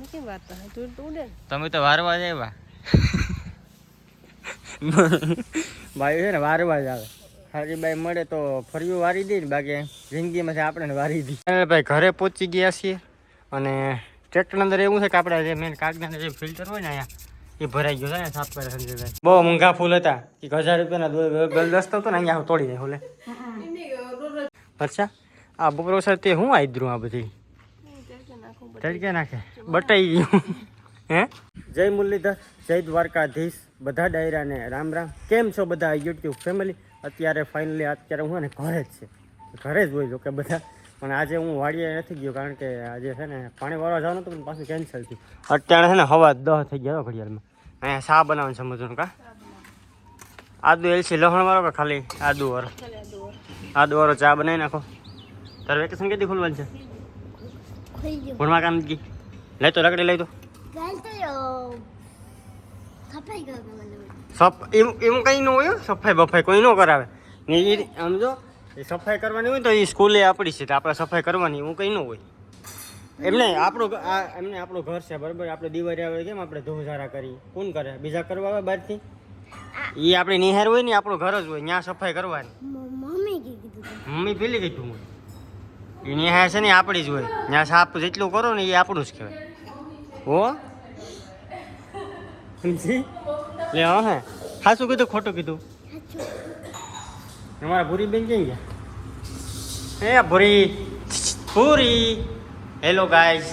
અમે કેમ વાર્તા તું તું ઉડે તમે તો વારવા જ આવ્યા. ભાઈ છે ને વારવા જ આવે. હરીભાઈ મળે તો ફર્યું વારી દે ને બાકી જિંદગીમાં આપણે વારી દી. ભાઈ ઘરે પહોંચી ગયા છીએ અને ટ્રેક્ટર અંદર એવું છે કે આપણે જે મેન કાગના જે ફિલ્ટર હોય ને અહીંયા એ ભરાઈ ગયો છે ને સાફ કરે સંજયભાઈ બહુ મોંઘા ફૂલ હતા. એક હજાર રૂપિયાના ગલદસ્તો હતો ને અહીંયા તોડી દે ફૂલે અચ્છા. આ બપોર સર તે હું આદરું આ બધી? તડકે નાખે. બટાઈ ગયું. હે? જય મુરલીધર જય દ્વારકાધીશ. બધા ડાયરાને રામ રામ. કેમ છો બધા યુટ્યુબ ફેમિલી? અત્યારે ફાઇનલી અત્યારે હું ને ઘરે જ છે. ઘરે જ હોય જો કે બધા. પણ આજે હું વાડીએ નથી ગયો કારણ કે આજે છે ને પાણી વાળવા જવાનું હતું પણ પાછું કેન્સલ થયું. અત્યારે છે ને હવા દહ થઈ ગયા ઘડિયાળમાં. અહીંયા શા બનાવવાનું સમજવાનું કા? આદુ એલસી લહણ વાળો કે ખાલી આદુ વાળો. આદુ વાળો. ચા બનાવી નાખો. તારે વેકેશન કેટલી ખુલવાનું છે? ભણવા કામ ગઈ લઈ તો લકડી લઈ તો. એવું એવું કંઈ ન હોય સફાઈ બફાઈ કોઈ ન કરાવે. ને એ સમજો એ સફાઈ કરવાની હોય તો એ સ્કૂલે આપણી છે તો આપણે સફાઈ કરવાની એવું કંઈ ન હોય. એમને આપણું એમને આપણું ઘર છે બરાબર? આપણે દિવાળી આવે કેમ આપણે ધોધારા કરી કોણ કરે? બીજા કરવા આવે બહારથી? એ આપણે નિહાર હોય ને આપણું ઘર જ હોય ત્યાં સફાઈ કરવાની. મમ્મી પેલી કીધું હોય એ નિહાર છે ને આપણી જ હોય. ત્યાં સાપ જેટલું કરો ને એ આપણું જ કહેવાય. હો? લે હા હે. સાચું કીધું ખોટું કીધું? અમારા ભૂરી બેન ક્યાં ગયા? એ ભૂરી. ભૂરી. હેલો ગાઈઝ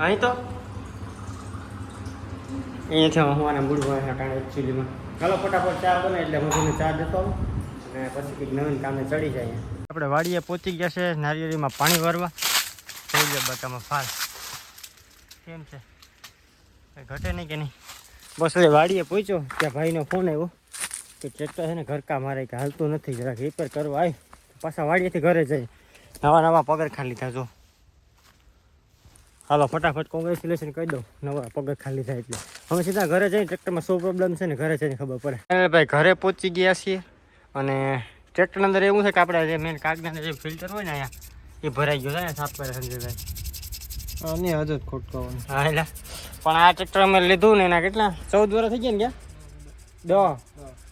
અહીં તો? અહીંયાથી હું આના મૂળ કારણે એકચ્યુઅલીમાં ચાલો ફટાફટ ચા બને એટલે હું તમને ચા દેતો આવું. અને પછી કંઈક નવીન કામે ચડી જાય. આપણે વાડીએ પહોંચી ગયા છે, નારિયેળીમાં પાણી ભરવા. જોઈ લે બટામાં ફાલ. કેમ છે? ઘટે નહીં કે નહીં? બસ હવે વાડીએ પહોંચ્યો ત્યાં ભાઈનો ફોન આવ્યો કે ટ્રેક્ટર છે ને ઘરકા મારે કે હાલતું નથી, જરાક રિપેર કરવા આવ્યું પાછા વાડીએથી ઘરે જઈ નવા નવા પગરખા લીધા, જો. હાલો, ફટાફટ કોંગ્રેચ્યુલેશન કહી દો નવા પગરખાં લીધા એટલે. અમે સીધા ઘરે જઈને ટ્રેક્ટરમાં શું પ્રોબ્લેમ છે ને ઘરે જઈને ખબર પડે. ભાઈ ઘરે પહોંચી ગયા છીએ અને ટ્રેક્ટર અંદર એવું છે કે આપણે જે મેન કાગના જે ફિલ્ટર હોય ને અહીંયા એ ભરાઈ ગયો છે ને સાફ કરે સંજયભાઈ. આની હજુ ખોટકો હા એટલે. પણ આ ટ્રેક્ટર અમે લીધું ને એના કેટલા? ચૌદ વર્ષ થઈ ગયા ને ક્યાં? દસ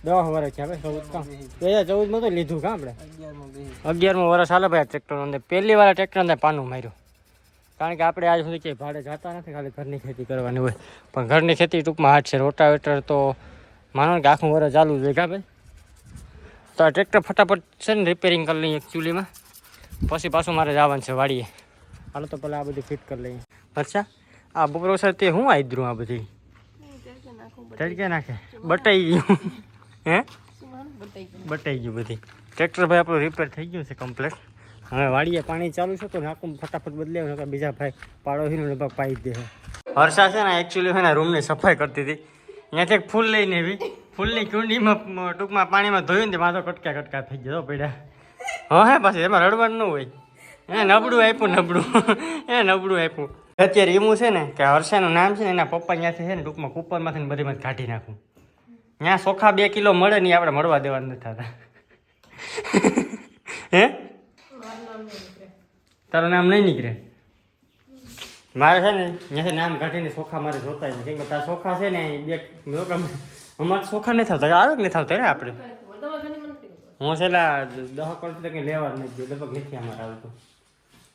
દસ વર્ષ થયા ભાઈ ચૌદ કામ. બે હજાર ચૌદમાં તો લીધું કાં આપણે? અગિયારમાં વર્ષ હાલે ભાઈ ટ્રેક્ટર અંદર. પહેલી વાર ટ્રેક્ટર અંદર પાનું માર્યું. કારણ કે આપણે આજ સુધી ક્યાંય ભાડે જતા નથી ખાલી ઘરની ખેતી કરવાની હોય. પણ ઘરની ખેતી ટૂંકમાં હાથ છે. રોટાવેટર તો માનો કે આખું વર્ષ ચાલુ જ હોય કા ભાઈ? તો આ ટ્રેક્ટર ફટાફટ છે ને રિપેરિંગ કરી લઈએ ચૂલીમાં પછી પાછું મારે જવાનું છે વાડીએ. હાલો તો પહેલાં આ બધું ફિટ કરી લઈએ. અચ્છા આ બપોરો સર તે હું આદરું આ બધી? તડકે નાખે. બટાઈ ગયું. હે? બટાઈ ગયું બધી. ટ્રેક્ટર ભાઈ આપણું રિપેર થઈ ગયું છે કમ્પ્લેટ હવે વાડીએ પાણી ચાલુ છે તો નાખું, ફટાફટ બદલે નકર બીજા ભાઈ પાડોશીનું લગભગ પાઈ દે હર્ષા છે ને એકચ્યુઅલી હોય રૂમની સફાઈ કરતી હતી. ત્યાંથી એક ફૂલ લઈને એવી ફૂલની કુંડીમાં ટૂંકમાં પાણીમાં ધોયું ને માથો કટકા કટકા થઈ ગયો પડ્યા હા પાછી એમાં રડવાનું ન હોય. એ નબળું આપ્યું, નબળું. એ નબળું આપ્યું. અત્યારે એવું છે ને કે હર્ષાનું નામ છે ને એના પપ્પા ત્યાંથી છે ને ટૂંકમાં કૂપરમાંથી ને મત કાઢી નાખું. ત્યાં ચોખા બે કિલો મળે ને આપણે મળવા દેવા નથી થતા. હે? તારું નામ નહીં નીકળે? મારે છે ને, ત્યાંથી નામ કાઢીને ચોખા મારે જોતા કેમ કે તારા ચોખા છે ને બે અમારે ચોખા નહીં થતા. આવે કે નહીં થતા રે આપણે? હું છેલ્લા દહ વર્ષથી કંઈ લેવા નથી ગયો. લગભગ નથી અમારે આવતું.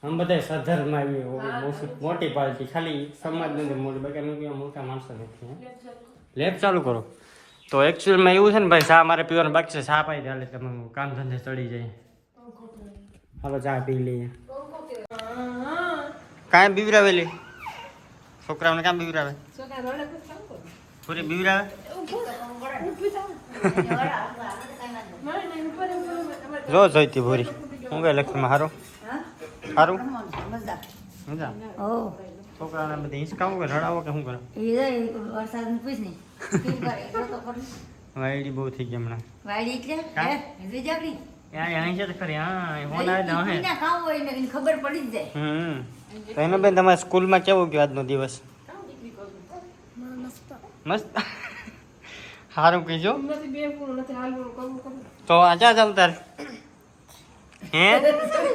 આમ બધા સધરમાં આવી મોટી મોટી પાર્ટી. ખાલી સમાજ નથી મોટી. બાકી મોટા માણસો નથી? લેબ ચાલુ કરો. તો એકચ્યુઅલમાં એવું છે ને ભાઈ ચા મારે પીવાનું બાકી છે. ચા પાઈ ચાલે તમે કામ ધંધે ચડી જાય. હાલો ચા પી લઈએ. કાંઈ બીવરાવેલી છોકરાઓને કામ બીવરાવે. પૂરી બીવરાવે જો જોઈતી ભૂરી. હું કઈ લક્ષ્મીમાં હારું? હારું? મજા? છોકરાને બધી હિંચકાવો કે રડાવો કે શું કરે? વાયડી બહુ થઈ ગઈ હમણાં. અહીં છે હા એ ફોન આવે હે. ખબર પડી જ જાય. હમ. તો એનો બેન તમારા સ્કૂલમાં કેવું ગયો આજનો દિવસ? મસ્ત. સારું કહીજો. નથી બે પૂરું નથી હાલવું કરવું કરવું તો આજા ચાલ તાર. હે?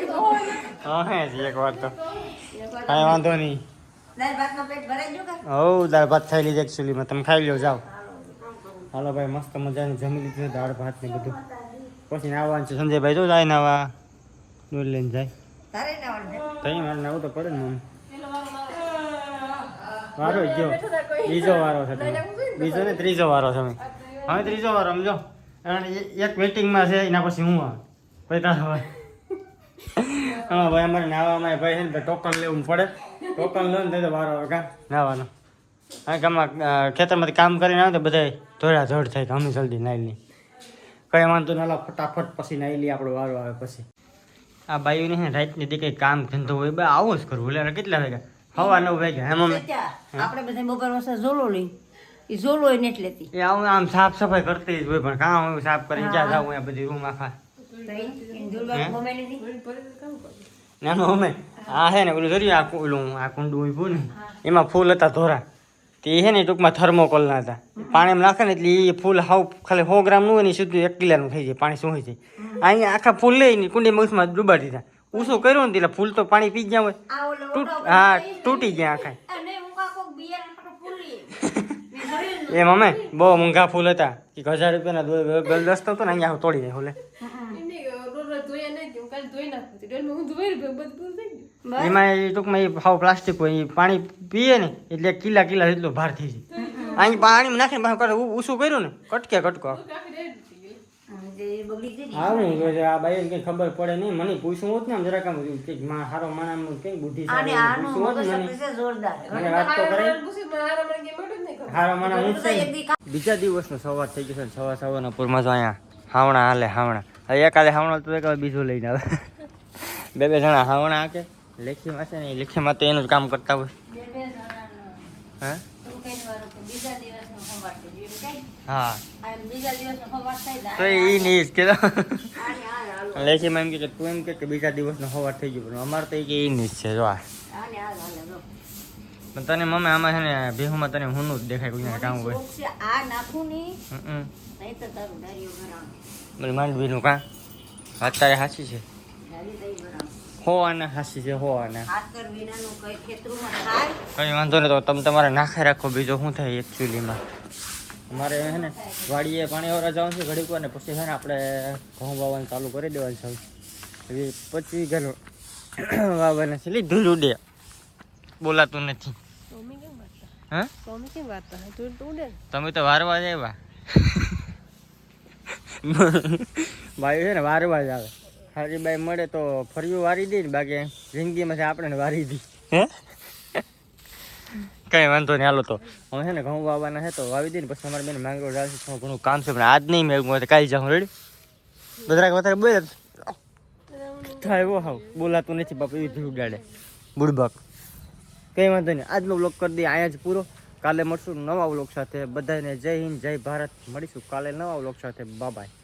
હા હે જી એક વાર તો. કાંઈ વાંધો નહીં. દાળ ભાતનો પેટ ભરાઈ ગયું કે? હવ દાળ ભાત ખાઈ લીધી એકચ્યુઅલીમાં તમે ખાઈ લો જાઓ. હાલો ભાઈ મસ્ત મજાની જમી લીધું દાળ ભાત ને બધું. પછી નાવાનું છે. સંજયભાઈ જો જાય નાવા દૂધ લઈને જાય. આવડે મારે નાવું તો પડે ને મમ્મી. વારો જ ગયો બીજો વારો છે તમે બીજો ને ત્રીજો વારો છે હવે ત્રીજો વારો સમજો એક મિટિંગમાં છે એના પછી હું આવે. પછી તારો ભાઈ. હા ભાઈ અમારે નાવામાં ભાઈ છે ને ટોકન લેવું પડે. ટોકન લો ને તો વારો આવે. કા? નાવાનો. હા ગામમાં ખેતરમાંથી કામ કરીને આવે તો બધા ધોળા ધોળ થાય કે અમે જલ્દી નાઈ લઈએ. કઈ વાંધો ના ફટાફટ પછી નાઈ લઈએ આપણો વારો આવે પછી. આ બાયુને રાતની દી કંઈ કામ ધંધો હોય બા આવું જ કરવું. એટલે કેટલા વાગ્યા? હવા નવ વાગ્યા હે મમ્મી. આપણે બધા બપોર વાસા ઝોલો લઈ. એ ઝોલો ય નેટ લેતી. એ આવું આમ સાફ સફાઈ કરતી જ હોય પણ કામ હું સાફ કરીને ક્યાં જાઉં આ બધી રૂમ આખા. નાનો અમે આ છે ને ઓલું જોયું આ કુ- ઓલું આ કુંડું ઉભું ને એમાં ફૂલ હતા ધોરા. તે છે ને ટૂંકમાં થર્મોકોલના હતા. પાણીમાં નાખે ને એટલે એ ફૂલ હાવ ખાલી સો ગ્રામનું હોય ને સીધું એક કિલાનું થઈ જાય પાણી શું જાય. અહીંયા આખા ફૂલ લઈને કુંડીમાં ઉસમાં ડૂબાડી દીધા. ઊંચું કર્યું ને એટલે ફૂલ તો પાણી પી ગયા હોય. તૂટ હા તૂટી ગયા આખા. એમ અમે બહુ મોંઘા ફૂલ હતા. કે હજાર રૂપિયાના દો- ગલદસ્તો હતો ને અહીંયા તોડી જાય ફૂલે એમાં એ ટૂંકમાં એ ભાવ પ્લાસ્ટિક હોય એ પાણી પીએ ને એટલે કિલા કિલા જેટલો ભાર થઈ જાય. અહીં પાણીમાં નાખીને પાછું કર્યું ને કટકે કટકો. હમ, જે બગડી ગઈ ને. આવું જોઈએ આ બાઈ કઈ ખબર પડે નહીં. મને પૂછવું હોત ને આમ જરાક આમ કે માં હારો માણા કઈ બુદ્ધિ આને આનું મગજ જોરદાર. મને વાત તો કરે હારો માણા હું છે એક બીજા દિવસનો સવાર થઈ ગયો છે ને સવાર સવારના પૂરમાં તો અહીંયા હાવણા હાલે હાવણા. હવે એકાલે હાવણો તો એકાદ બીજું લઈને આવે. બે બે જણા હાવણા હાકે. લેખીમાં છે ને લેખીમાં તો એનું જ કામ કરતા હોય. બે બે જણાનું. હા તું કઈ વાળું કે બીજા દિવસનું સંભાળ છે. જેમ કઈ, હા. તો એ નહીં હાલો. લેખીમાં એમ કે તું એમ કે કે બીજા દિવસનો હોવા થઈ ગયો. પણ અમારે તો એ કે એ નહીં જ છે જો આ. પણ તને મમ્મી આમાં છે ને ભેહુમાં તને હુંનું જ દેખાય કોઈ કામ હોય. આ નાખું નહીં. બોલી માંડવીનું કાં? અત્યારે હાસી છે. ડાળી તઈ ભરાવું. હો આના હાસી છે હોવાના. કઈ વાંધો નહીં તો તમે તમારે નાખે રાખો. બીજો શું થાય એકચ્યુઅલીમાં અમારે છે ને વાડીએ પાણી વાળા જવાનું છે ઘડીક ને પછી હે ને આપણે ઘઉં વાવવાનું ચાલુ કરી દેવાનું છે એવી પછી વીઘાનું વાવવાના છે. લી ધૂળ ઉડે. બોલાતું નથી. હા? તમે તો વારવા જ આવ્યા. ભાઈ છે ને વારવા જ આવે. સારી બાઈ મળે તો ફર્યું વારી દે ને બાકી જિંદગીમાં છે આપણે વારી દી. હે? કઈ વાંધો નહીં હાલો તો. હું છે ને ઘઉં વાવવાના છે તો વાવી દે ને પછી અમારે બેન માંગરો ચાલશે થોડું ઘણું કામ છે પણ આજ નહીં મેં કાલે જાઉં રેડી? બધા વધારે બોલે થાય એવો હાવ બોલાતું નથી બાપુ એવી ધૂળ ઉડાડે. બુડબક. કઈ વાંધો નહીં આજનો બ્લોગ કરી દઈએ અહીંયા જ પૂરો. કાલે મળશું નવા બ્લોગ સાથે. બધાને જય હિન્દ જય ભારત. મળીશું કાલે નવા બ્લોગ સાથે. બાય.